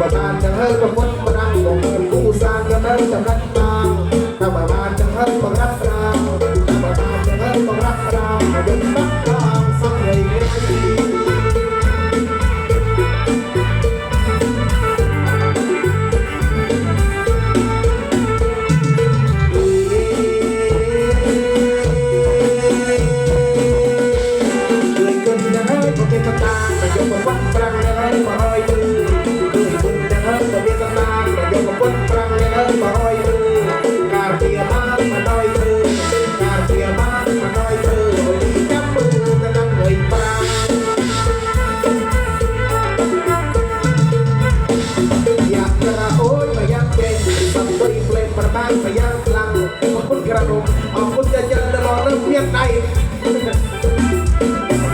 บ้านจะเฮิร์กกับวัดาระดังลงกับผู้สร้างกันนั้นจะรักตา คุณกระดุมเอาคุณจะจันตลอดเรื่องเมียนใน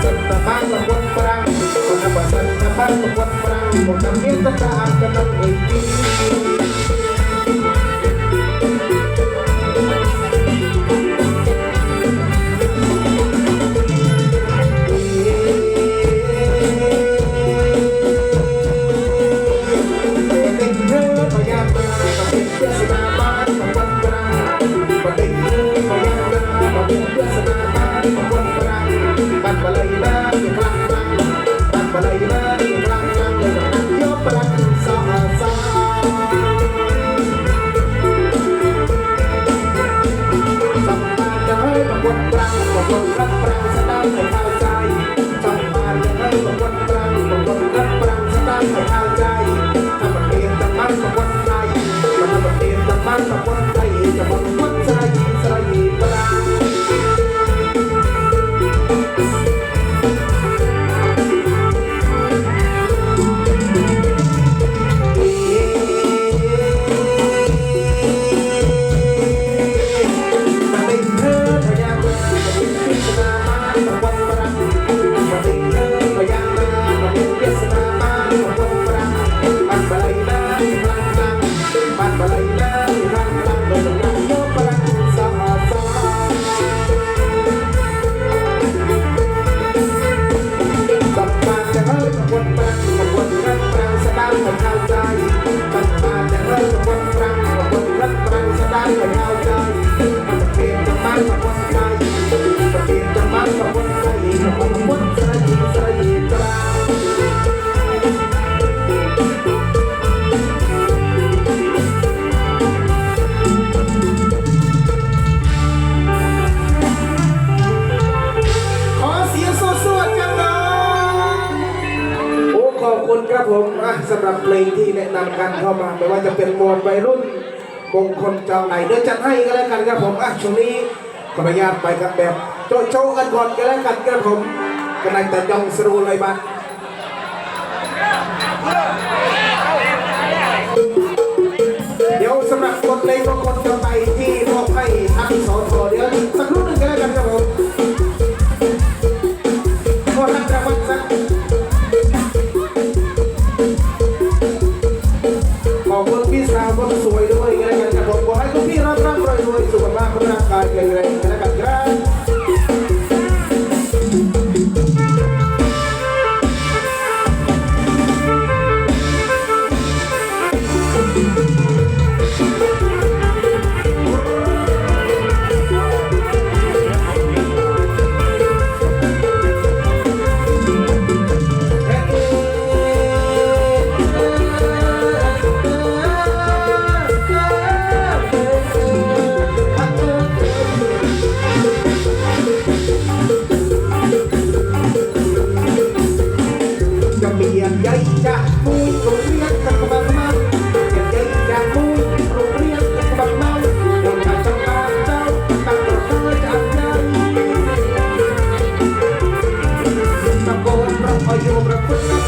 สันตะบ้านละวันปรางสันตะบ้านละวันปรางหมดน้ำเมียนตะตาอันกันนักงเอ่ยับเพลงที่แนะนำกันเข้ามาไม่ว่าจะเป็นมวลวัยรุ่นมงคลจ้าไหนเดี๋ยวจัดให้ก็แล้วกันครับผมอะช่วงนี้ขออนุญาตไปกับแบบโจโจกันก่อนก็แล้วกันครับผมกันในแต่ยองสรูเลยบ้างเดี๋ยวสำหรับคนเพลงของคน right Thank you.